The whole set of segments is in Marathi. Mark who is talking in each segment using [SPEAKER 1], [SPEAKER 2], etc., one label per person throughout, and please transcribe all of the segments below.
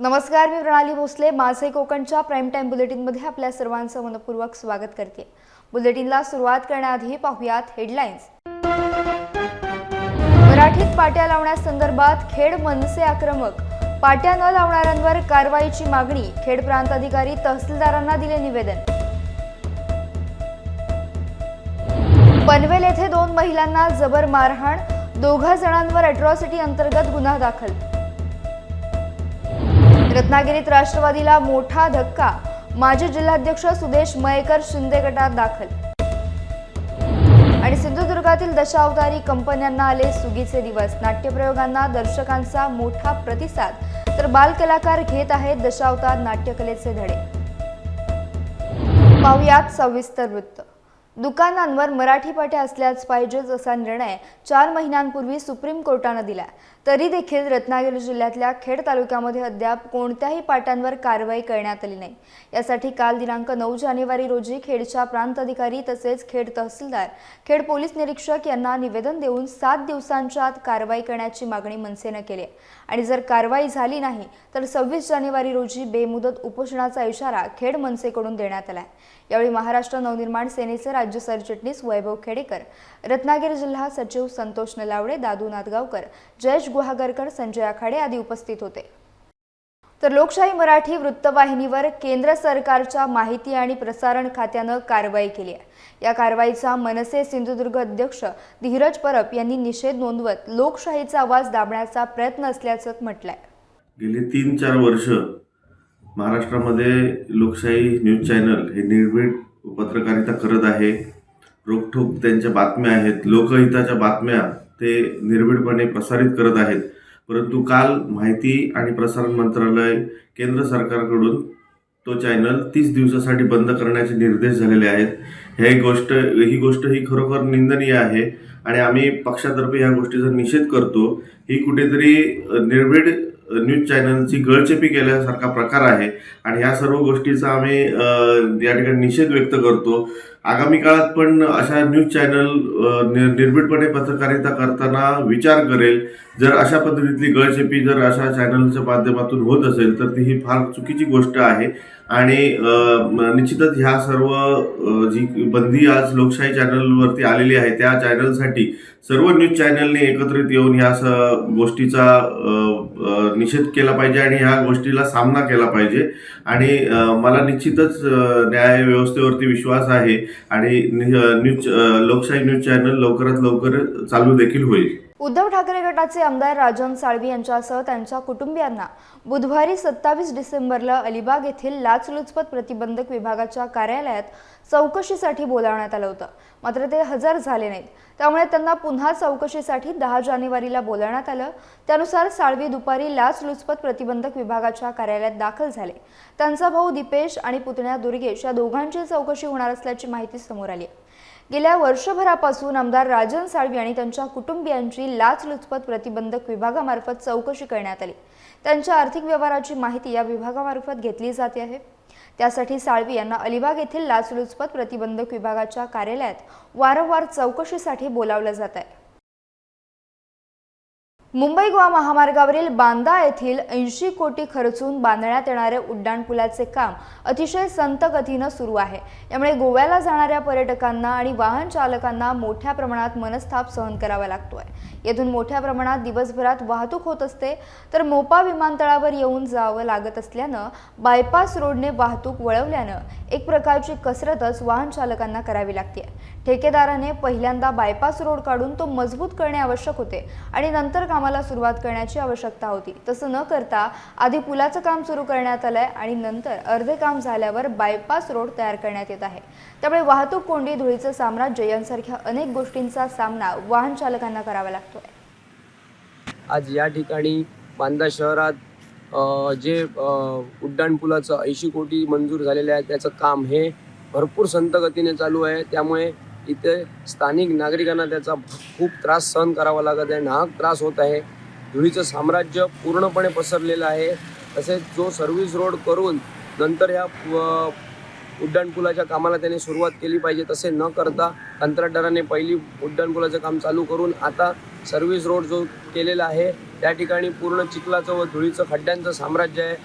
[SPEAKER 1] नमस्कार मी प्रणाली भोसले. माझे कोकणच्या प्राईम टाईम बुलेटिनमध्ये आपल्या सर्वांचं मनपूर्वक स्वागत करते. बुलेटिनला सुरुवात करण्याआधी पाहुयात हेडलाईन्स मराठीत पाट्या लावण्यासंदर्भात खेड मनसे आक्रमक. पाट्या न लावणाऱ्यांवर कारवाईची मागणी खेड प्रांत अधिकारी तहसीलदारांना दिले निवेदन. पनवेल येथे दोन महिलांना जबर मारहाण दोघा जणांवर अॅट्रॉसिटी अंतर्गत गुन्हा दाखल. रत्नागिरीत राष्ट्रवादीला मोठा धक्का. माजी जिल्हाध्यक्ष सुदेश मयेकर शिंदे गटात दाखल. आणि सिंधुदुर्गातील दशावतारी कंपन्यांना आले सुगीचे दिवस. नाट्यप्रयोगांना दर्शकांचा मोठा प्रतिसाद. तर बालकलाकार घेत आहेत दशावतार नाट्यकलेचे धडे. पाहुयात सविस्तर वृत्त. दुकानांवर मराठी पाट्या असल्याच पाहिजेच असा निर्णय चार महिन्यांपूर्वी सुप्रीम कोर्टानं दिला तरी देखील रत्नागिरी जिल्ह्यातल्या खेड तालुक्यामध्ये अद्याप कोणत्याही पाट्यांवर कारवाई करण्यात आली नाही. यासाठी काल दिनांक नऊ जानेवारी रोजी खेडच्या प्रांत अधिकारी तसेच खेड तहसीलदार खेड पोलीस निरीक्षक यांना निवेदन देऊन सात दिवसांच्या आत कारवाई करण्याची मागणी मनसेनं केली आहे. आणि जर कारवाई झाली नाही तर सव्वीस जानेवारी रोजी बेमुदत उपोषणाचा इशारा खेड मनसेकडून देण्यात आला आहे यावेळी महाराष्ट्र नवनिर्माण सेनेचे राज्य सरचिटणीस वैभव खेडेकर. रत्नागिरी जिल्हा सचिव संतोष नलावडे दादू नादगावकर जयेश गुहागरकर संजय आखाडे आदी उपस्थित होते. तर लोकशाही मराठी वृत्तवाहिनीवर केंद्र सरकारच्या माहिती आणि प्रसारण खात्यानं कारवाई केली आहे. या कारवाईचा मनसे सिंधुदुर्ग अध्यक्ष धीरज परब यांनी निषेध नोंदवत लोकशाहीचा आवाज दाबण्याचा प्रयत्न असल्याचं म्हटलंय.
[SPEAKER 2] गेली तीन चार वर्ष महाराष्ट्रामध्ये लोकशाही न्यूज चॅनल हे निर्भीड पत्रकारिता करत आहे. रोखठोक त्यांच्या बातम्या आहेत. लोकहिताच्या बातम्या ते निर्भीडपणे प्रसारित करत आहेत. परंतु काल माहिती आणि प्रसारण मंत्रालय केंद्र सरकारकडून तो चॅनल तीस दिवसासाठी बंद करण्याचे निर्देश झालेले आहेत. हे गोष्ट ही गोष्ट ही खरोखर निंदनीय आहे आणि आम्ही पक्षातर्फे ह्या गोष्टीचा निषेध करतो. ही कुठेतरी निर्भीड न्यूज चॅनलची गळचेपी केल्यासारखा प्रकार आहे. आणि ह्या सर्व गोष्टीचा आम्ही या ठिकाणी निषेध व्यक्त करतो. आगामी काळात पण अशा न्यूज चॅनल निर्भीडपणे पत्रकारिता करताना विचार करेल. जर अशा पद्धतीतली गळचेपी जर अशा चॅनलच्या माध्यमातून होत असेल तर ती ही फार चुकीची गोष्ट आहे. आणि निश्चितच ह्या सर्व जी बंदी आज लोकशाही चॅनलवरती आलेली आहे त्या चॅनलसाठी सर्व न्यूज चॅनलने एकत्रित येऊन ह्या स गोष्टीचा निषेध केला पाहिजे आणि ह्या गोष्टीला सामना केला पाहिजे. आणि मला निश्चितच न्याय व्यवस्थेवरती विश्वास आहे. आणि न्यूज लोकशाही न्यूज चॅनल लवकरात लवकर चालू देखील होईल.
[SPEAKER 1] उद्धव ठाकरे गटाचे आमदार राजन साळवी यांच्यासह त्यांच्या कुटुंबियांना बुधवारी सत्तावीस डिसेंबरला अलिबाग येथील लाचलुचपत प्रतिबंधक विभागाच्या कार्यालयात चौकशीसाठी बोलावण्यात आलं होतं. मात्र ते हजर झाले नाहीत. त्यामुळे त्यांना पुन्हा चौकशीसाठी दहा जानेवारीला बोलावण्यात आलं. त्यानुसार साळवी दुपारी लाचलुचपत प्रतिबंधक विभागाच्या कार्यालयात दाखल झाले. त्यांचा भाऊ दीपेश आणि पुतण्या दुर्गेश या दोघांची चौकशी होणार असल्याची माहिती समोर आली आहे. गेल्या वर्षभरापासून आमदार राजन साळवी आणि त्यांच्या कुटुंबियांची लाचलुचपत प्रतिबंधक विभागामार्फत चौकशी करण्यात आली. त्यांच्या आर्थिक व्यवहाराची माहिती या विभागामार्फत घेतली जाते आहे. त्यासाठी साळवी यांना अलिबाग येथील लाचलुचपत प्रतिबंधक विभागाच्या कार्यालयात वारंवार चौकशीसाठी बोलावलं जात आहे. मुंबई गोवा महामार्गावरील बांदा येथील ऐंशी कोटी खर्चून बांधण्यात येणारे उड्डाणपुलाचे काम अतिशय संत गतीनं सुरू आहे. यामुळे गोव्याला जाणाऱ्या पर्यटकांना आणि वाहन चालकांना मोठ्या प्रमाणात मनस्ताप सहन करावा लागतोय. येथून मोठ्या प्रमाणात दिवसभरात वाहतूक होत असते तर मोपा विमानतळावर येऊन जावं लागत असल्यानं बायपास रोडने वाहतूक वळवल्यानं एक प्रकारची कसरतच वाहन चालकांना करावी लागते ठेकेदाराने पहिल्यांदा बायपास रोड काढून तो मजबूत करणे आवश्यक होते आणि नंतर कामाला सुरुवात करण्याची आवश्यकता होती. तसं न करता आधी पुलाचं काम सुरू करण्यात आलंय आणि नंतर अर्धे काम झाल्यावर बायपास रोड तयार करण्यात येत आहे. त्यामुळे वाहतूक कोंडी धुळीचं साम्राज्य यांसारख्या अनेक गोष्टींचा सामना वाहन चालकांना करावा लागतोय.
[SPEAKER 3] आज या ठिकाणी बांदा शहरात जे उड्डाणपुलाचं ऐंशी कोटी मंजूर झालेलं आहे त्याचं काम हे भरपूर संत गतीने चालू आहे. त्यामुळे इथे स्थानिक नागरिकांना त्याचा खूप त्रास सहन करावा लागत आहे. नाहक त्रास होत आहे. धुळीचं साम्राज्य पूर्णपणे पसरलेलं आहे. तसेच जो सर्व्हिस रोड करून नंतर ह्या उड्डाणपुलाच्या कामाला त्याने सुरुवात केली पाहिजे तसे न करता कंत्राटदाराने पहिली उड्डाणपुलाचं काम चालू करून आता सर्व्हिस रोड जो केलेला आहे त्या ठिकाणी पूर्ण चिखलाचं व धुळीचं खड्ड्यांचं साम्राज्य आहे.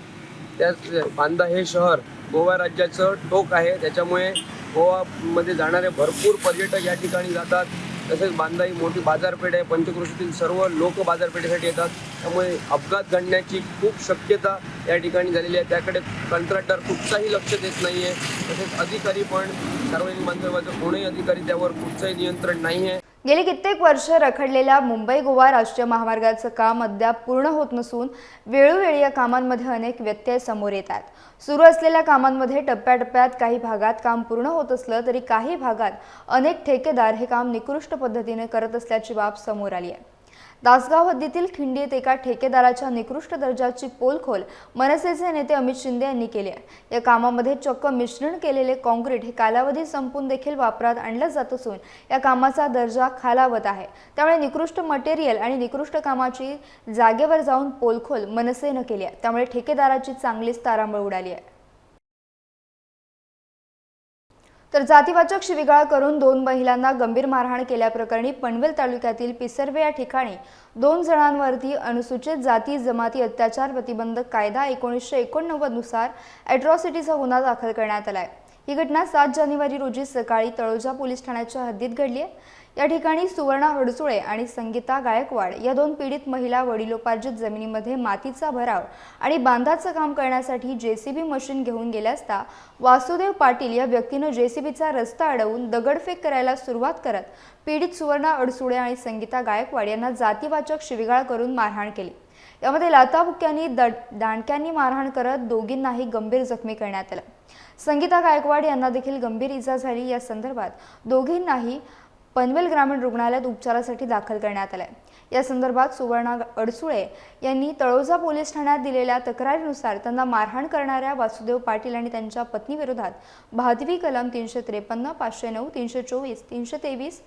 [SPEAKER 3] त्याच बांदा हे शहर गोवा राज्याचं टोक आहे. त्याच्यामुळे गोवामध्ये जाणारे भरपूर पर्यटक या ठिकाणी जातात. तसेच बांधाई मोठी बाजारपेठ आहे. पंचक्रोशीतील सर्व लोक बाजारपेठेसाठी येतात. त्यामुळे अपघात घडण्याची खूप शक्यता या ठिकाणी झालेली आहे. त्याकडे कंत्राटदार कुठचाही लक्ष देत नाही आहे तसेच अधिकारी पण सार्वजनिक बांधकामाचे कोणीही अधिकारी त्यावर कुठचंही नियंत्रण नाही आहे
[SPEAKER 1] गेली कित्येक वर्ष रखडलेल्या मुंबई गोवा राष्ट्रीय महामार्गाचं काम अद्याप पूर्ण होत नसून वेळोवेळी या कामांमध्ये अनेक व्यत्यय समोर येत आहेत. सुरू असलेल्या कामांमध्ये टप्प्याटप्प्यात काही भागात काम पूर्ण होत असलं तरी काही भागात अनेक ठेकेदार हे काम निकृष्ट पद्धतीने करत असल्याची बाब समोर आली आहे. दासगाव हद्दीतील खिंडीत एका ठेकेदाराच्या निकृष्ट दर्जाची पोलखोल मनसेचे नेते अमित शिंदे यांनी केली आहे. या कामामध्ये चक्क मिश्रण केलेले काँक्रीट हे कालावधी संपून देखील वापरात आणलं जात असून या कामाचा दर्जा खालावत आहे. त्यामुळे निकृष्ट मटेरियल आणि निकृष्ट कामाची जागेवर जाऊन पोलखोल मनसेनं केली आहे. त्यामुळे ठेकेदाराची चांगलीच तारांबळ उडाली आहे. तर जातीवाचक शिविगाळ करून दोन महिलांना गंभीर मारहाण केल्याप्रकरणी पनवेल तालुक्यातील पिसर्वे या ठिकाणी दोन जणांवरती अनुसूचित जाती जमाती अत्याचार प्रतिबंधक कायदा एकोणीसशे एकोणनव्वदनुसार अॅट्रॉसिटीचा गुन्हा दाखल करण्यात आला आहे ही घटना सात जानेवारी रोजी सकाळी तळोजा पोलीस ठाण्याच्या हद्दीत घडली आहे. या ठिकाणी सुवर्णा हडसुळे आणि संगीता गायकवाड या दोन पीडित महिला वडिलोपार्जित जमिनीमध्ये मातीचा भराव आणि बांधाचं काम करण्यासाठी जेसीबी मशीन घेऊन गेल्या असता वासुदेव पाटील या व्यक्तीनं जेसीबीचा रस्ता अडवून दगडफेक करायला सुरुवात करत पीडित सुवर्णा अडसुळे आणि संगीता गायकवाड यांना जातीवाचक शिवीगाळ करून मारहाण केली. यामध्ये लाताबुक्यांनी दड दांडक्यांनी मारहाण करत दोघींनाही गंभीर जखमी करण्यात आलं. संगीता गायकवाड यांना देखील गंभीर इजा झाली. या संदर्भात दोघींनाही पनवेल ग्रामीण रुग्णालयात उपचारासाठी दाखल करण्यात आलंय. या संदर्भात सुवर्णा अडसुळे यांनी तळोजा पोलीस ठाण्यात दिलेल्या तक्रारीनुसार त्यांना मारहाण करणाऱ्या वासुदेव पाटील आणि त्यांच्या पत्नीविरोधात भादवी कलम तीनशे त्रेपन्न पाचशे नऊ तीनशे चोवीस तीनशे तेवीस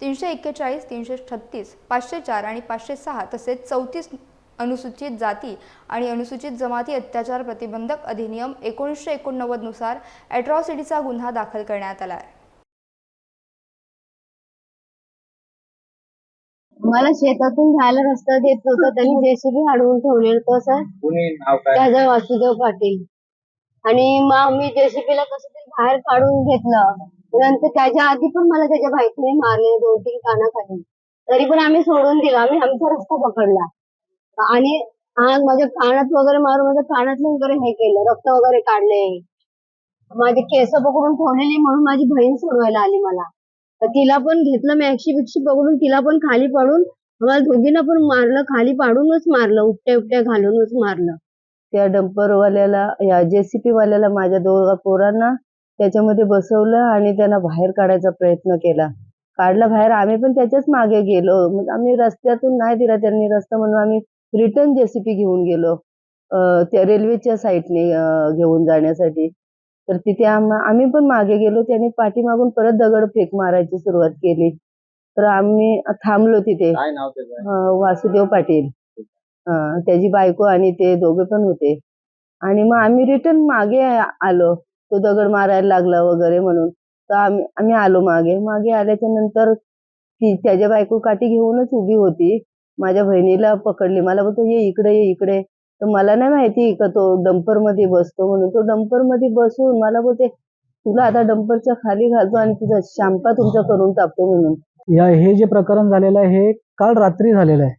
[SPEAKER 1] तीनशे एक्केचाळीस तीनशे छत्तीस पाचशे चार आणि पाचशे सहा तसेच चौतीस अनुसूचित जाती आणि अनुसूचित जमाती अत्याचार प्रतिबंधक अधिनियम एकोणीसशे एकोणनव्वदनुसार ॲट्रॉसिटीचा अॅट्रॉसिटीचा गुन्हा दाखल करण्यात आला आहे.
[SPEAKER 4] मला शेतातून जायला रस्ता देत नव्हता. त्यांनी जेसीबी अडवून ठेवलेलं होतं सर.
[SPEAKER 5] कुणी नाव काय?
[SPEAKER 4] त्याचा वासुदेव पाटील. आणि मग मी जेसीबीला कसं तरी बाहेर काढून घेतलं. नंतर त्याच्या आधी पण मला त्याच्या बायकोने मारले दोन तीन कानाखाली. तरी पण आम्ही सोडून दिला. आम्ही आमचा रस्ता पकडला. आणि हा माझ्या कानात वगैरे मारून माझ्या कानातलं वगैरे हे केलं रक्त वगैरे काढले. माझे केस पकडून ठेवलेली म्हणून माझी बहीण सोडवायला आली मला. तर तिला पण घेतलं मॅक्सी बिक्षी पकडून तिला पण खाली पाडून आम्हाला दोघींना पण मारलं खाली पाडूनच मारलं उपट्या उपट्या घालूनच मारलं. त्या डंपरवाल्याला या जेसीपी वाल्याला माझ्या दोघा पोरांना त्याच्यामध्ये बसवलं आणि त्यांना बाहेर काढायचा प्रयत्न केला. काढला बाहेर आम्ही पण त्याच्याच मागे गेलो. मग आम्ही रस्त्यातून नाही दिला त्यांनी रस्ता म्हणून आम्ही रिटर्न जेसीपी घेऊन गेलो. त्या रेल्वेच्या साईडने घेऊन जाण्यासाठी. तर तिथे आम- आम्ही पण मागे गेलो त्यांनी पाठीमागून परत दगड फेक मारायची सुरुवात केली. तर आम्ही थांबलो तिथे. वासुदेव पाटील. त्याची बायको आणि ते दोघे पण होते. आणि मग आम्ही रिटर्न मागे आलो. तो दगड मारायला लागला वगैरे म्हणून. तर आम्ही आम्ही आलो मागे. मागे आल्याच्यानंतर ती त्याच्या बायको काठी घेऊनच उभी होती. माझ्या बहिणीला पकडली. मला बोलतो ये इकडे ये इकडे. तर मला नाही माहिती का तो डंपरमध्ये बसतो म्हणून. तो डंपरमध्ये बसून मला बोलते तुला आता डंपरच्या खाली घालतो आणि तुझा शांपा तुमचा करून टाकतो म्हणून.
[SPEAKER 6] या हे जे प्रकरण झालेलं आहे हे काल रात्री झालेलं आहे.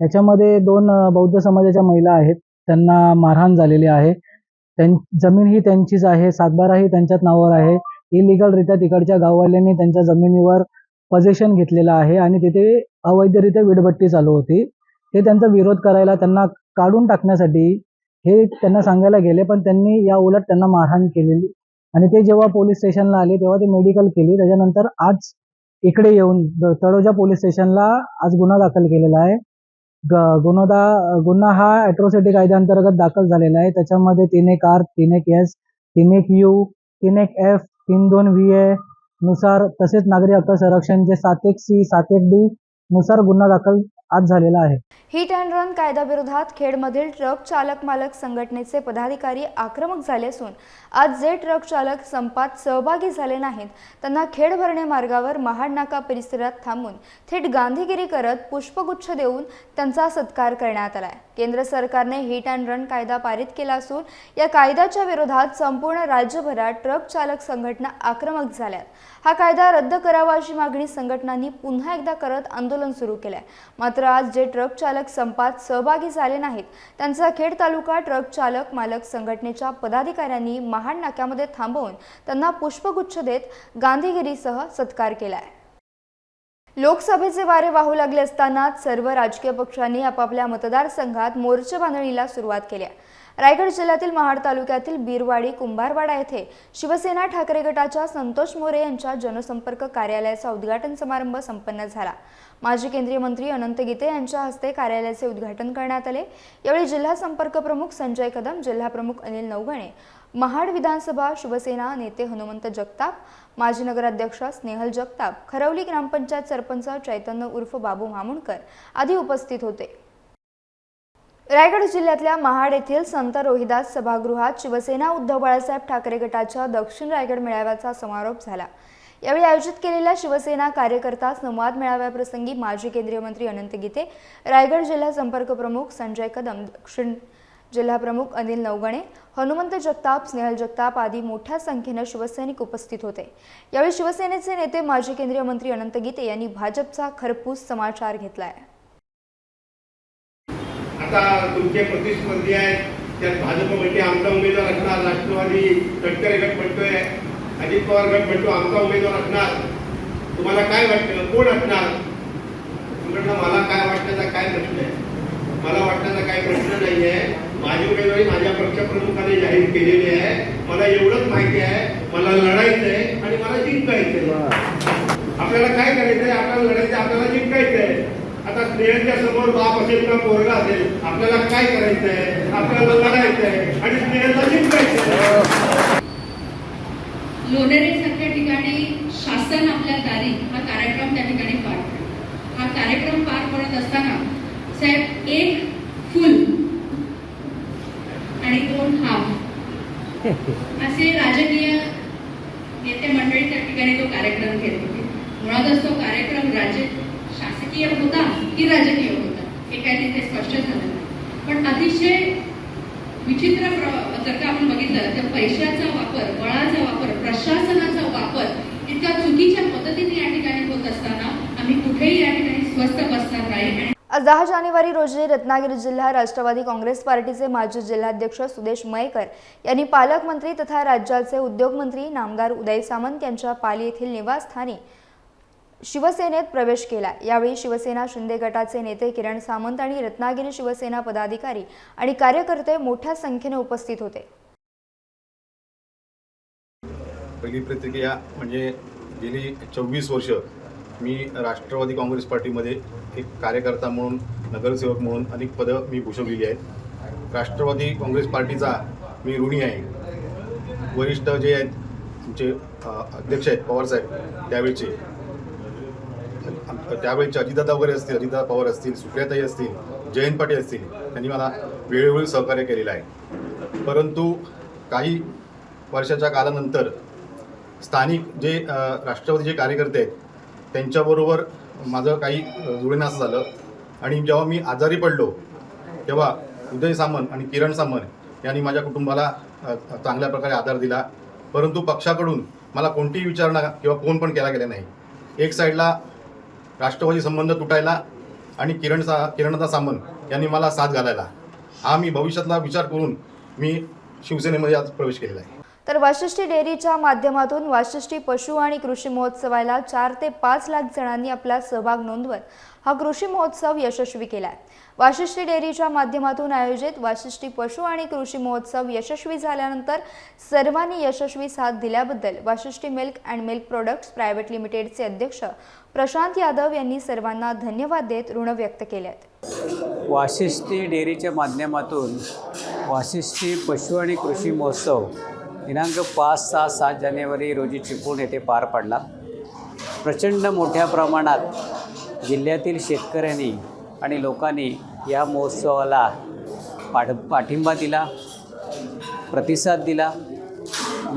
[SPEAKER 6] याच्यामध्ये दोन बौद्ध समाजाच्या महिला आहेत. त्यांना मारहाण झालेली आहे. जमीन ही त्यांचीच आहे. सातबाराही त्यांच्याच नावावर आहे. इलिगलरित्या तिकडच्या गाववाल्यांनी त्यांच्या जमिनीवर पोझिशन घेतलेलं आहे आणि तिथे अवैधरित्या वीडभट्टी चालू होती. ते त्यांचा विरोध करायला त्यांना काढून टाकण्यासाठी हे त्यांना सांगायला गेले पण त्यांनी या उलट त्यांना मारहाण केलेली. आणि ते जेव्हा पोलीस स्टेशनला आले तेव्हा ते मेडिकल केली. त्याच्यानंतर आज इकडे येऊन तळोजा पोलीस स्टेशनला आज गुन्हा दाखल केलेला आहे. ग- गुन्हा गुन्हा हा अॅट्रॉसिटी कायद्याअंतर्गत दाखल झालेला आहे. त्याच्यामध्ये तीन एक आर तीन एक एस तीन एक यू तीन एक एफ तीन दोन व्ही ए नुसार तसेच नागरी हक्क संरक्षणचे सात एक सी सात एक डी नुसार गुन्हा दाखल
[SPEAKER 7] आज झालेला आहे.
[SPEAKER 1] हिट अँड रन कायद्याविरोधात खेडमधील ट्रक चालक मालक संघटनेचे पदाधिकारी आक्रमक झाले असून आज जे ट्रक चालक संपात सहभागी झाले नाहीत त्यांना खेड भरणे मार्गावर महाड नाका परिसरात थांबून थेट गांधीगिरी करत पुष्पगुच्छ देऊन त्यांचा सत्कार करण्यात आलाय. केंद्र सरकारने हिट अँड रन कायदा पारित केला असून या कायद्याच्या विरोधात संपूर्ण राज्यभरात ट्रक चालक संघटना आक्रमक झाल्यात. हा कायदा रद्द करावा अशी मागणी संघटनांनी पुन्हा एकदा करत आंदोलन सुरू केलंय. मात्र आज जे ट्रक चालक संपात सहभागी झाले नाहीत त्यांचा खेड तालुका ट्रक चालक मालक संघटनेच्या पदाधिकाऱ्यांनी महाड नाक्यामध्ये थांबवून त्यांना पुष्पगुच्छ देत गांधीगिरीसह सत्कार केलाय. लोकसभेचे वारे वाहू लागले असतानाच सर्व राजकीय पक्षांनी आपापल्या मतदारसंघात मोर्चे बांधणीला सुरुवात केली रायगड जिल्ह्यातील महाड तालुक्यातील बीरवाडी कुंभारवाडा येथे शिवसेना ठाकरे गटाच्या संतोष मोरे यांच्या जनसंपर्क कार्यालयाचा उद्घाटन समारंभ संपन्न झाला. माजी केंद्रीय मंत्री अनंत गीते यांच्या हस्ते कार्यालयाचे उद्घाटन करण्यात आले. यावेळी जिल्हा संपर्क प्रमुख संजय कदम जिल्हा प्रमुख अनिल नवगणे महाड विधानसभा शिवसेना नेते हनुमंत जगताप माजी नगराध्यक्ष स्नेहल जगताप खरवली ग्रामपंचायत सरपंच चैतन्य उर्फ बाबू मामुणकर आदी उपस्थित होते. रायगड जिल्ह्यातल्या महाड येथील संत रोहिदास सभागृहात शिवसेना उद्धव बाळासाहेब ठाकरे गटाच्या दक्षिण रायगड मेळाव्याचा समारोप झाला. यावेळी आयोजित केलेल्या शिवसेना कार्यकर्ता संवाद मेळाव्याप्रसंगी माजी केंद्रीय मंत्री अनंत गीते रायगड जिल्हा संपर्क प्रमुख संजय कदम दक्षिण जिल्हा प्रमुख अनिल नवगणे हनुमंत जगताप स्नेहल जगताप आदी मोठ्या संख्येनं शिवसैनिक उपस्थित होते. यावेळी शिवसेनेचे नेते माजी केंद्रीय मंत्री अनंत गीते यांनी भाजपचा खरपूस समाचार घेतलाय.
[SPEAKER 8] आता तुमचे प्रतिस्पर्धी आहेत. त्यात भाजप म्हणजे आमचा उमेदवार असणार राष्ट्रवादी तटकरे गट म्हणतोय अजित पवार गट म्हणतो आमचा उमेदवार असणार. तुम्हाला काय वाटतं? कोण असणार? म्हटलं मला काय वाटण्याचा काय प्रश्न आहे? मला वाटण्याचा काय प्रश्न नाही आहे माझी उमेदवारी माझ्या पक्षप्रमुखाने जाहीर केलेली आहे. मला एवढंच माहिती आहे. मला लढायचं आहे आणि मला जिंकायचं आपल्याला काय करायचंय? आपल्याला लढायचं आपल्याला जिंकायचंय. आता स्नेहाच्या समोर बाप असेल का पोरगा असेल आपल्याला काय करायचंय? आपल्याला लढायचंय आणि स्नेहाला जिंकायचंय.
[SPEAKER 9] लोणेरेसारख्या ठिकाणी शासन आपल्या दारी हा कार्यक्रम त्या ठिकाणी पार पडला. हा कार्यक्रम पार पडत असताना साहेब एक फुल आणि दोन हाफ असे राजकीय नेते मंडळी त्या ठिकाणी तो कार्यक्रम घेत होते. मुळातच तो कार्यक्रम राज्य शासकीय होता की राजकीय होता हे काही तिथे स्पष्ट झालं पण अतिशय विचित्र जर का आपण बघितलं तर पैशाचा वापर बळाचा वापर प्रशासनाचा वापर इतक्या चुकीच्या पद्धतीने या ठिकाणी होत असताना आम्ही कुठेही या ठिकाणी स्वस्त बसणार नाही.
[SPEAKER 1] दहा जानेवारी रोजी रत्नागिरी जिल्हा राष्ट्रवादी काँग्रेस पार्टीचे माजी जिल्हाध्यक्ष सुदेश मयेकर यांनी पालकमंत्री तथा राज्याचे उद्योगमंत्री नामदार उदय सामंत यांच्या पाली येथील निवासस्थानी शिवसेनेत प्रवेश केला. यावेळी शिवसेना शिंदे गटाचे नेते किरण सामंत आणि रत्नागिरी शिवसेना पदाधिकारी आणि कार्यकर्ते मोठ्या संख्येने उपस्थित होते.
[SPEAKER 10] पहिली प्रतिक्रिया म्हणजे गेली चोवीस वर्ष मी राष्ट्रवादी काँग्रेस पार्टीमध्ये एक कार्यकर्ता म्हणून नगरसेवक म्हणून अनेक पदं मी भूषवलेली आहेत. राष्ट्रवादी काँग्रेस पार्टीचा मी ऋणी आहे. वरिष्ठ जे आहेत तुमचे अध्यक्ष आहेत पवारसाहेब त्यावेळचे. त्यावेळेचे अजितदादा वगैरे असतील अजितदादा पवार असतील सुप्रियाताई असतील जयंत पाटील असतील त्यांनी मला वेळोवेळी सहकार्य केलेलं आहे. परंतु काही वर्षाच्या कालानंतर स्थानिक जे राष्ट्रवादीचे राष्ट्रवादी जे कार्यकर्ते आहेत त्यांच्याबरोबर माझं काही अ, जुळेनासं झालं. आणि जेव्हा मी आजारी पडलो तेव्हा उदय सामंत आणि किरण सामंत यांनी माझ्या कुटुंबाला चांगल्या प्रकारे आधार दिला. परंतु पक्षाकडून मला कोणतीही विचारणा किंवा फोन पण केला गेला नाही. एक साईडला राष्ट्रवादी संबंध तुटायला आणि किरण सा किरणदा सामंत यांनी मला साथ घालायला. हा मी भविष्यातला विचार करून मी शिवसेनेमध्ये आज प्रवेश केलेला आहे.
[SPEAKER 1] तर वाशिष्ठी डेअरीच्या माध्यमातून वाशिष्ठी पशु आणि कृषी महोत्सवाला चार ते पाच लाख जणांनी आपला सहभाग नोंदवत हा कृषी महोत्सव यशस्वी केला आहे वाशिष्ठी डेअरीच्या माध्यमातून आयोजित वाशिष्ठी पशु आणि कृषी महोत्सव यशस्वी झाल्यानंतर सर्वांनी यशस्वी साथ दिल्याबद्दल Vashishthi milk and milk products private लिमिटेडचे अध्यक्ष प्रशांत यादव यांनी सर्वांना धन्यवाद देत ऋण व्यक्त केले आहेत
[SPEAKER 11] वाशिष्ठी डेअरीच्या माध्यमातून वाशिष्ठी पशु आणि कृषी महोत्सव दिनांक पाच सहा सात जानेवारी रोजी चिपळूण येथे पार पडला. प्रचंड मोठ्या प्रमाणात जिल्ह्यातील शेतकऱ्यांनी आणि लोकांनी या महोत्सवाला पाठ पाठिंबा दिला प्रतिसाद दिला.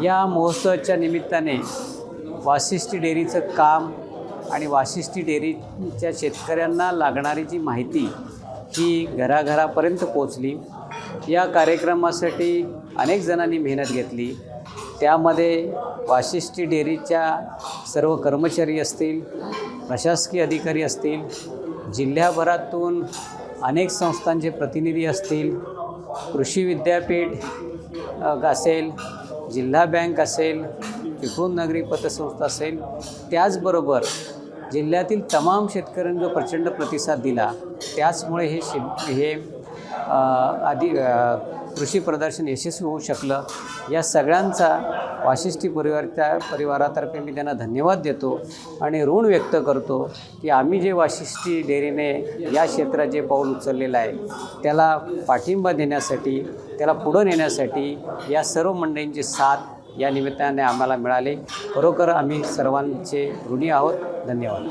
[SPEAKER 11] या महोत्सवाच्या निमित्ताने वाशिष्ठी डेअरीचं काम आणि वाशिष्ठी डेअरीच्या शेतकऱ्यांना लागणारी जी माहिती ही घराघरापर्यंत पोचली या कार्यक्रमासाठी अनेक जणांनी मेहनत घेतली. त्यामध्ये वाशिष्ठी डेअरीच्या सर्व कर्मचारी असतील प्रशासकीय अधिकारी असतील जिल्ह्याभरातून अनेक संस्थांचे प्रतिनिधी असतील कृषी विद्यापीठ असेल जिल्हा बँक असेल चिपळूण नगरी पतसंस्था असेल त्याचबरोबर जिल्ह्यातील तमाम शेतकऱ्यांनी जो प्रचंड प्रतिसाद दिला त्याचमुळे हे शे हे आधी कृषी प्रदर्शन यशस्वी होऊ शकलं. या सगळ्यांचा वाशिष्ठी परिवार त्या परिवारातर्फे मी त्यांना धन्यवाद देतो आणि ऋण व्यक्त करतो की आम्ही जे वाशिष्ठी डेअरीने या क्षेत्रात जे पाऊल उचललेलं आहे त्याला पाठिंबा देण्यासाठी त्याला पुढं नेण्यासाठी या सर्व मंडळींची साथ या निमित्ताने आम्हाला मिळाले. खरोखर आम्ही सर्वांचे ऋणी आहोत. धन्यवाद.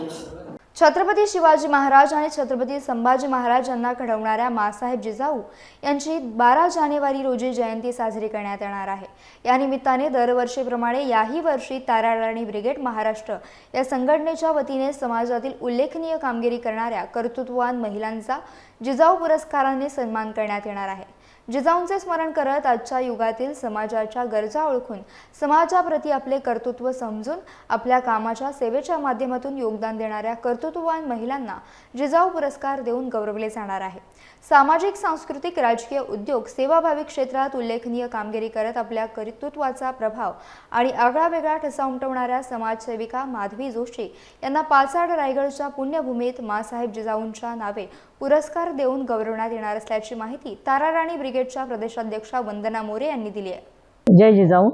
[SPEAKER 1] छत्रपती शिवाजी महाराज आणि छत्रपती संभाजी महाराज यांना घडवणाऱ्या मासाहेब जिजाऊ यांची बारा जानेवारी रोजी जयंती साजरी करण्यात येणार आहे. या निमित्ताने दरवर्षीप्रमाणे याही वर्षी ताराराणी ब्रिगेड महाराष्ट्र या संघटनेच्या वतीने समाजातील उल्लेखनीय कामगिरी करणाऱ्या कर्तृत्ववान महिलांचा जिजाऊ पुरस्काराने सन्मान करण्यात येणार आहे. जिजाऊंचे स्मरण करत आजच्या युगातील समाजाच्या गरजा ओळखून समाजाप्रती आपले कर्तृत्व समजून आपल्या कामाच्या सेवेच्या माध्यमातून योगदान देणाऱ्या कर्तृत्ववान महिलांना जिजाऊ पुरस्कार देऊन गौरवले जाणार आहे. सामाजिक सांस्कृतिक राजकीय उद्योग सेवाभावी क्षेत्रात उल्लेखनीय कामगिरी करत आपल्या कर्तृत्वाचा प्रभाव आणि आगळावेगळा ठसा उमटवणाऱ्या समाजसेविका माधवी जोशी यांना पाचाड रायगडच्या पुण्यभूमीत मासाहेब जिजाऊंच्या नावे पुरस्कार देऊन गौरवण्यात येणार असल्याची माहिती ताराराणी ब्रिगेडच्या प्रदेशाध्यक्षा वंदना मोरे यांनी दिली आहे.
[SPEAKER 12] जय जिजाऊ.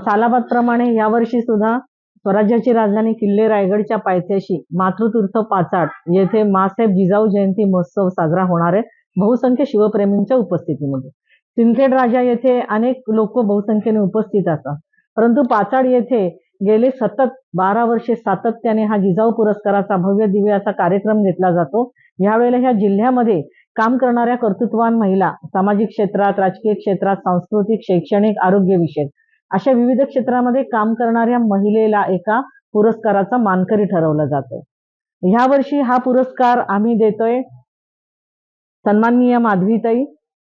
[SPEAKER 12] सालाबाद प्रमाणे यावर्षी सुद्धा स्वराज्याची राजधानी किल्ले रायगडच्या पायथ्याशी मातृतीर्थ पाचाड येथे मासाहेब जिजाऊ जयंती महोत्सव साजरा होणार आहे. बहुसंख्य शिवप्रेमींच्या उपस्थितीमध्ये. सिंदखेड राजा येथे अनेक लोक बहुसंख्येने उपस्थित असतात. परंतु पाचाड येथे गेले सतत बारा वर्षे सातत्याने हा जिजाऊ पुरस्काराचा भव्य दिव्य असा कार्यक्रम घेतला जातो. यावेळेला ह्या जिल्ह्यामध्ये काम करणाऱ्या कर्तृत्ववान महिला सामाजिक क्षेत्रात राजकीय क्षेत्रात सांस्कृतिक शैक्षणिक आरोग्यविषयक अशा विविध क्षेत्रामध्ये काम करणाऱ्या महिलेला एका पुरस्काराचा मानकरी ठरवलं जातं. ह्या वर्षी हा पुरस्कार आम्ही देतोय सन्माननीय माधवीताई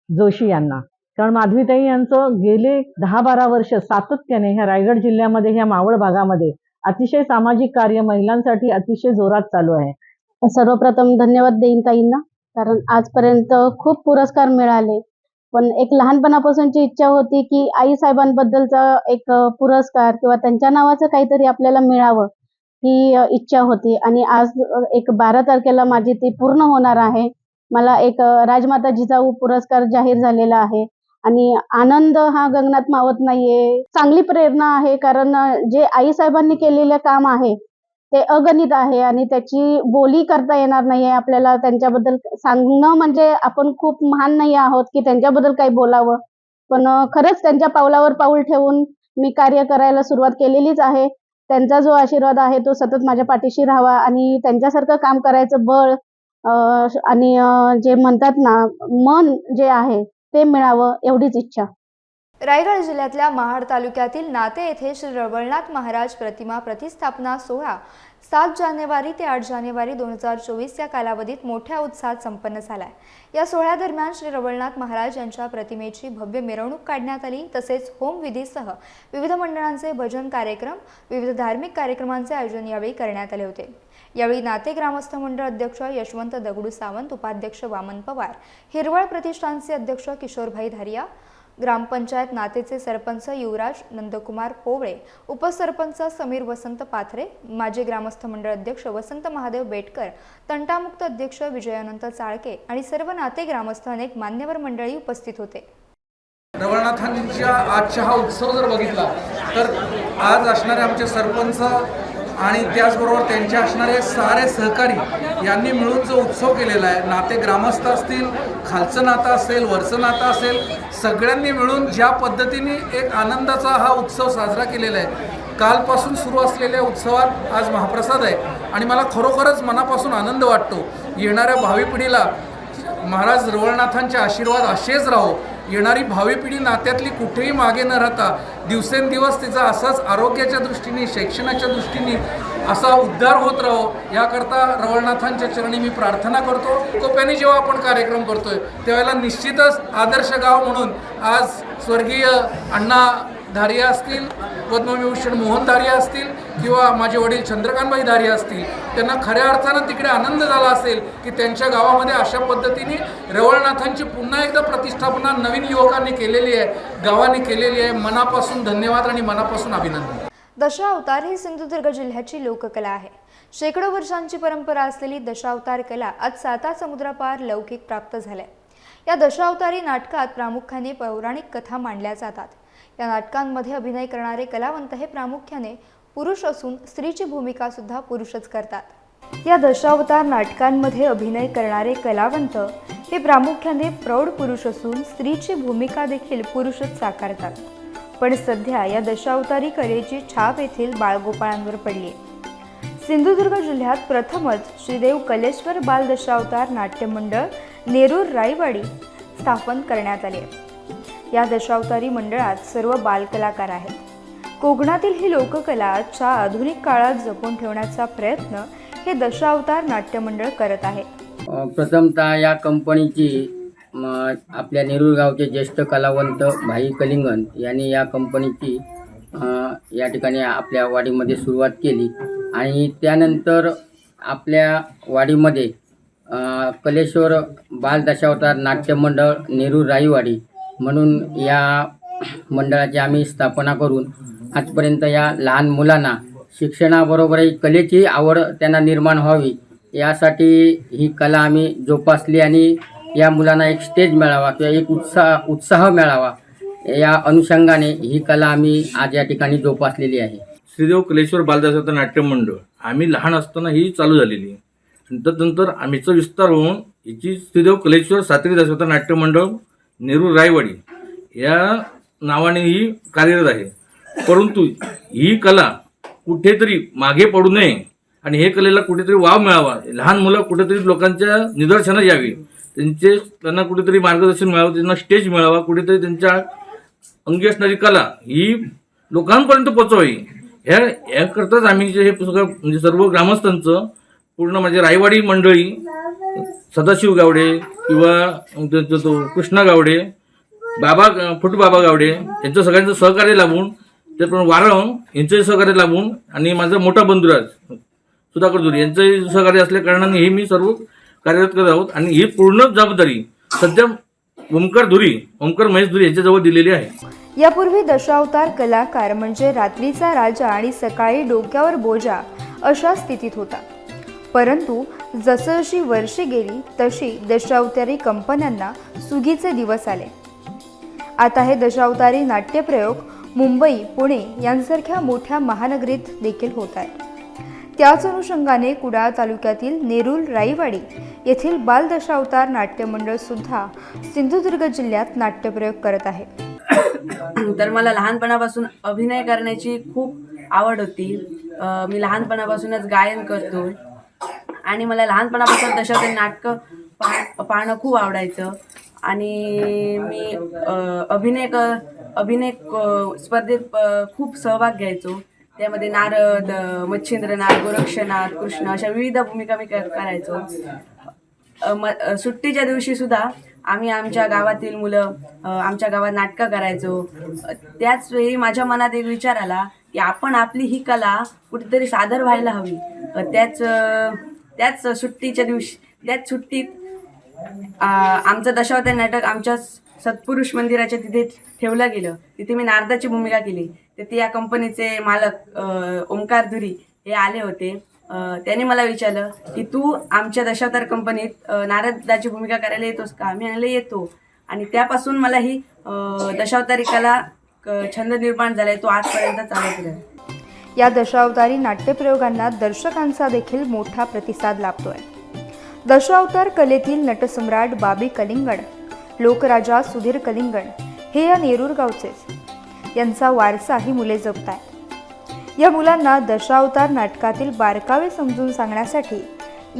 [SPEAKER 12] जोशी यांना. कारण माधवीताई यांचं गेले दहा बारा वर्ष सातत्याने ह्या रायगड जिल्ह्यामध्ये ह्या मावळ भागामध्ये अतिशय सामाजिक कार्य महिलांसाठी अतिशय जोरात चालू आहे.
[SPEAKER 13] सर्वप्रथम धन्यवाद देईन ताईंना. कारण आजपर्यंत खूप पुरस्कार मिळाले. पण एक लहानपणापासूनची इच्छा होती की आई साहेबांबद्दलचा एक पुरस्कार किंवा त्यांच्या नावाचं काहीतरी आपल्याला मिळावं ही इच्छा होती. आणि आज एक बारा तारखेला माझी ती पूर्ण होणार आहे. मला एक राजमाता जिजाऊ पुरस्कार जाहीर झालेला आहे. आणि आनंद हा गगनात मावत नाहीये. चांगली प्रेरणा आहे कारण जे आई साहेबांनी केलेले काम आहे ते अगणित आहे आणि त्याची बोली करता येणार नाहीये. आपल्याला त्यांच्याबद्दल सांगणं म्हणजे आपण खूप महान नाही आहोत की त्यांच्याबद्दल काही बोलावं. पण खरंच त्यांच्या पावलावर पाऊल ठेवून मी कार्य करायला सुरुवात केलेलीच आहे. त्यांचा जो आशीर्वाद आहे तो सतत माझ्या पाठीशी राहावा आणि त्यांच्यासारखं काम करायचं बळ आणि जे म्हणतात ना मन जे आहे ते मिळावं एवढीच इच्छा.
[SPEAKER 1] रायगड जिल्ह्यातल्या महाड तालुक्यातील नाते येथे श्री रवळनाथ महाराज प्रतिमा प्रतिस्थापना सोहळा सात जानेवारी ते आठ जानेवारी दोन हजार चोवीस या कालावधीत मोठ्या उत्साहात संपन्न झालाय. या सोहळ्यादरम्यान श्री रवळनाथ महाराज यांच्या प्रतिमेची भव्य मिरवणूक काढण्यात आली. तसेच होमविधीसह विविध मंडळांचे भजन कार्यक्रम विविध धार्मिक कार्यक्रमांचे आयोजन यावेळी करण्यात आले होते. यावेळी नाते ग्रामस्थ मंडळ अध्यक्ष यशवंत दगडू सावंत उपाध्यक्ष वामन पवार हिरवळ प्रतिष्ठानचे अध्यक्ष किशोरभाई धारिया ग्रामपंचायत नातेचे सरपंच युवराज नंदकुमार पोवळे उपसरपंच समीर वसंत पाथरे माजी ग्रामस्थ मंडळ अध्यक्ष वसंत महादेव बेटकर तंटामुक्त अध्यक्ष विजयानंत चाळके आणि सर्व नाते ग्रामस्थ अनेक मान्यवर मंडळी उपस्थित होते.
[SPEAKER 14] रवळनाथांच्या आजचा हा उत्सव जर बघितला तर आज असणारे आमचे सरपंच आणि त्याचबरोबर त्यांचे असणारे सारे सहकारी यांनी मिळून जो उत्सव केलेला आहे नाते ग्रामस्थ असतील खालचं नातं असेल वरचं नातं असेल सगळ्यांनी मिळून ज्या पद्धतीने एक आनंदाचा हा उत्सव साजरा केलेला आहे कालपासून सुरू असलेल्या उत्सवात आज महाप्रसाद आहे. आणि मला खरोखरच मनापासून आनंद वाटतो येणाऱ्या भावी पिढीला महाराज रवळनाथांचे आशीर्वाद असेच राहो. येणारी भावी पिढी नात्यातली कुठेही मागे न राहता दिवसेंदिवस तिचा असाच आरोग्याच्या दृष्टीने शैक्षणाच्या दृष्टीने असा उद्धार होत राहो. याकरता रवळनाथांच्या चरणी मी प्रार्थना करतो. कोप्याने जेव्हा आपण कार्यक्रम करतोय त्यावेळेला निश्चितच आदर्श गाव म्हणून आज स्वर्गीय अण्णा धारिया असतील पद्मविभूषण मोहन धारिया असतील किंवा माझे वडील चंद्रकांतबाई धारिया असतील त्यांना खऱ्या अर्थानं तिकडे आनंद झाला असेल की त्यांच्या गावामध्ये अशा पद्धतीने रवळनाथांची पुन्हा एकदा प्रतिष्ठापना नवीन युवकांनी केलेली आहे गावाने केलेली आहे. मनापासून धन्यवाद आणि मनापासून अभिनंदन.
[SPEAKER 1] दशावतार ही सिंधुदुर्ग जिल्ह्याची लोककला आहे. शेकडो वर्षांची परंपरा असलेली दशावतार कला आज साता समुद्रापार लौकिक प्राप्त झाल्या. या दशावतारी नाटकात प्रामुख्याने पौराणिक कथा मांडल्या जातात. या नाटकांमध्ये अभिनय करणारे कलावंत हे प्रामुख्याने पुरुष असून स्त्रीची भूमिका सुद्धा पुरुषच करतात. या दशावतार नाटकांमध्ये अभिनय करणारे कलावंत हे प्रामुख्याने प्रौढ पुरुष असून स्त्रीची भूमिका देखील पुरुषच साकारतात. पण सध्या या दशावतारी कलेची छाप येथील बाळगोपाळांवर पडली. सिंधुदुर्ग जिल्ह्यात प्रथमच श्रीदेव कलेश्वर बाल दशावतार नाट्य मंडळ नेरूर राईवाडी स्थापन करण्यात आले. या दशावतारी मंडळात सर्व बालकलाकार आहेत. कोकणातील ही लोककला आजच्या आधुनिक काळात जपून ठेवण्याचा प्रयत्न हे दशावतार नाट्य मंडळ करत आहे.
[SPEAKER 15] प्रथमतः या कंपनीची आपल्या नेरूर गावचे ज्येष्ठ कलावंत भाई कलिंगन यांनी या कंपनीची या ठिकाणी आपल्या वाडीमध्ये सुरुवात केली. आणि त्यानंतर आपल्या वाडीमध्ये कलेश्वर बाल दशावतार नाट्यमंडळ नेरूर राईवाडी म्हणून या मंडळाची आम्ही स्थापना करून आजपर्यंत या लहान मुलांना शिक्षणाबरोबरही कलेची आवड त्यांना निर्माण व्हावी यासाठी ही कला आम्ही जोपासली आणि या मुलांना एक स्टेज मिळावा किंवा एक उत्साह उत्साह मिळावा या अनुषंगाने ही कला आम्ही आज या ठिकाणी जोपासलेली आहे.
[SPEAKER 16] श्रीदेव कलेश्वर बालदासाचं नाट्य मंडळ आम्ही लहान असताना ही चालू झालेली. नंतर नंतर आम्हीचा विस्तार होऊन हिची श्रीदेव कलेश्वर सात्री दासवता नाट्य मंडळ नेहरू रायवाडी या नावाने ही कार्यरत आहे. परंतु ही कला कुठेतरी मागे पडू नये आणि हे कलेला कुठेतरी वाव मिळावा. लहान मुलं कुठेतरी लोकांच्या निदर्शनात यावी. त्यांचे त्यांना कुठेतरी मार्गदर्शन मिळावं त्यांना स्टेज मिळावा कुठेतरी त्यांच्या अंगी असणारी कला ही लोकांपर्यंत पोचवावी ह्या याकरताच आम्ही जे हे पुस्तक म्हणजे सर्व ग्रामस्थांचं पूर्ण म्हणजे रायवाडी मंडळी सदाशिव गावडे किंवा तो- तो- कृष्णा गावडे बाबा फुटू बाबा गावडे यांचं सगळ्यांचं सहकार्य लाभून त्याप्रमाणे वारंग यांचंही सहकार्य लाभून आणि माझा मोठा बंधुराज सुधाकर धुरी यांचंही सहकार्य असल्या कारणाने हे मी सर्व कार्यरत करत आहोत आणि ही पूर्ण जबाबदारी सध्या ओमकार धुरी ओमकार महेश धुरी यांच्याजवळ दिलेली आहे.
[SPEAKER 1] यापूर्वी दशावतार कलाकार म्हणजे रात्रीचा राजा आणि सकाळी डोक्यावर बोजा अशा स्थितीत होता. परंतु जसजशी वर्षे गेली तशी दशावतारी कंपन्यांना सुगीचे दिवस आले. आता हे दशावतारी नाट्यप्रयोग मुंबई पुणे यांसारख्या मोठ्या महानगरीत देखील होत आहेत. त्याच अनुषंगाने कुडाळ तालुक्यातील नेरूल राईवाडी येथील बाल दशावतार सुद्धा सिंधुदुर्ग जिल्ह्यात नाट्यप्रयोग करत आहे.
[SPEAKER 17] तर मला लहानपणापासून अभिनय करण्याची खूप आवड होती. मी लहानपणापासूनच गायन करतो. आणि मला लहानपणापासून तशा ते नाटकं पाह पाहणं खूप आवडायचं. आणि मी अभिनय क अभिनय स्पर्धेत खूप सहभाग घ्यायचो. त्यामध्ये नारद मच्छिंद्रनाथ गोरक्षनाथ कृष्ण अशा विविध भूमिका मी करायचो. म सुट्टीच्या दिवशी सुद्धा आम्ही आमच्या गावातील मुलं आमच्या गावात नाटकं करायचो. त्याच वेळी माझ्या मनात एक विचार आला की आपण आपली ही कला कुठेतरी सादर व्हायला हवी. त्याच त्याच सुट्टीच्या दिवशी त्याच सुट्टीत आमचं दशावतार नाटक आमच्या सत्पुरुष मंदिराच्या तिथे ठेवलं गेलं. तिथे मी नारदाची भूमिका केली. तिथे या कंपनीचे मालक ओंकार धुरी हे आले होते. त्याने मला विचारलं की तू आमच्या दशावतार कंपनीत नारदाची भूमिका करायला येतोस का? मी आणले येतो. आणि त्यापासून मला ही दशावतारी कला छंद निर्माण झालाय तो आजपर्यंत चालत राहील
[SPEAKER 1] या दशावतारी नाट्यप्रयोगांना दर्शकांचा देखील मोठा प्रतिसाद लाभतोय. दशावतार कलेतील नटसम्राट बाबी कलिंगड लोकराजा सुधीर कलिंगड हे या नेरूर गावचेच. यांचा वारसा ही मुले जपत आहेत या मुलांना दशावतार नाटकातील बारकावे समजून सांगण्यासाठी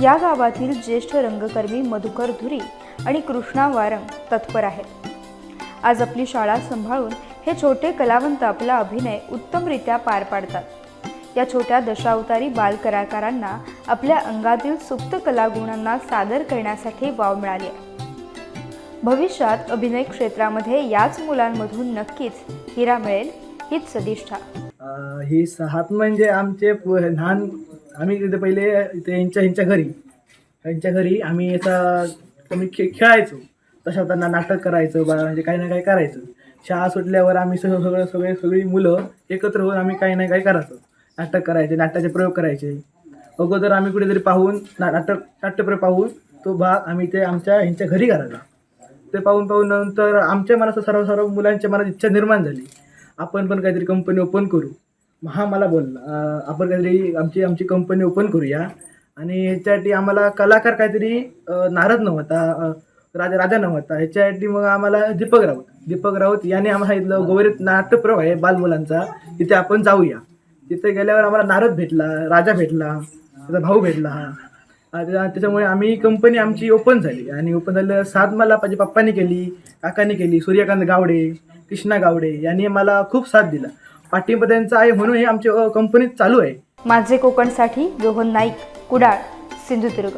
[SPEAKER 1] या गावातील ज्येष्ठ रंगकर्मी मधुकर धुरी आणि कृष्णा वारंग तत्पर आहेत. आज आपली शाळा सांभाळून हे छोटे कलावंत आपला अभिनय उत्तमरित्या पार पाडतात. या छोट्या दशावतारी बालकलाकारांना आपल्या अंगातील सुप्त कलागुणांना सादर करण्यासाठी वाव मिळाली आहे. भविष्यात अभिनय क्षेत्रामध्ये याच मुलांमधून नक्कीच हिरा मिळेल हीच सदिष्ठा.
[SPEAKER 7] ही सात म्हणजे आमचे लहान आम्ही तिथे पहिले यांच्या यांच्या घरी. यांच्या घरी आम्ही याचा कमी खे खेळायचो. तशा त्यांना नाटक करायचं बा म्हणजे काही ना काही करायचं. शाळा सुटल्यावर आम्ही सगळं सगळं सगळे सगळी मुलं एकत्र होऊन आम्ही काही नाही काही करायचो. नाटक करायचे नाट्याचे प्रयोग करायचे. अगोदर आम्ही कुठेतरी पाहून ना नाटक नाट्यप्रयोग पाहून तो भाग आम्ही ते आमच्या ह्यांच्या घरी करायला ते पाहून पाहून नंतर आमच्या मनात सर्व सर्व मुलांच्या मनात इच्छा निर्माण झाली. आपण पण काहीतरी कंपनी ओपन करू. मग हा मला बोलला आपण काहीतरी आमची आमची कंपनी ओपन करूया. आणि ह्याच्यासाठी आम्हाला कलाकार काहीतरी नाराज नारद नव्हता राजा राजा नव्हता ह्याच्यासाठी मग आम्हाला दीपक राऊत. दीपक राऊत याने आम्हाला इथलं गोवरीत नाट्यप्रभ आहे बालमुलांचा. तिथे आपण जाऊया. तिथे गेल्यावर आम्हाला नारद भेटला राजा भेटला त्याचा भाऊ भेटला. हा त्याच्यामुळे आम्ही कंपनी आमची ओपन झाली. आणि ओपन झालं साथ मला माझ्या पप्पानी केली काकांनी केली सूर्यकांत गावडे कृष्णा गावडे यांनी मला खूप साथ दिला. पाठिंबा त्यांचा आहे म्हणून हे आमची कंपनी चालू आहे.
[SPEAKER 1] माझे कोकणसाठी रोहन नाईक कुडाळ सिंधुदुर्ग.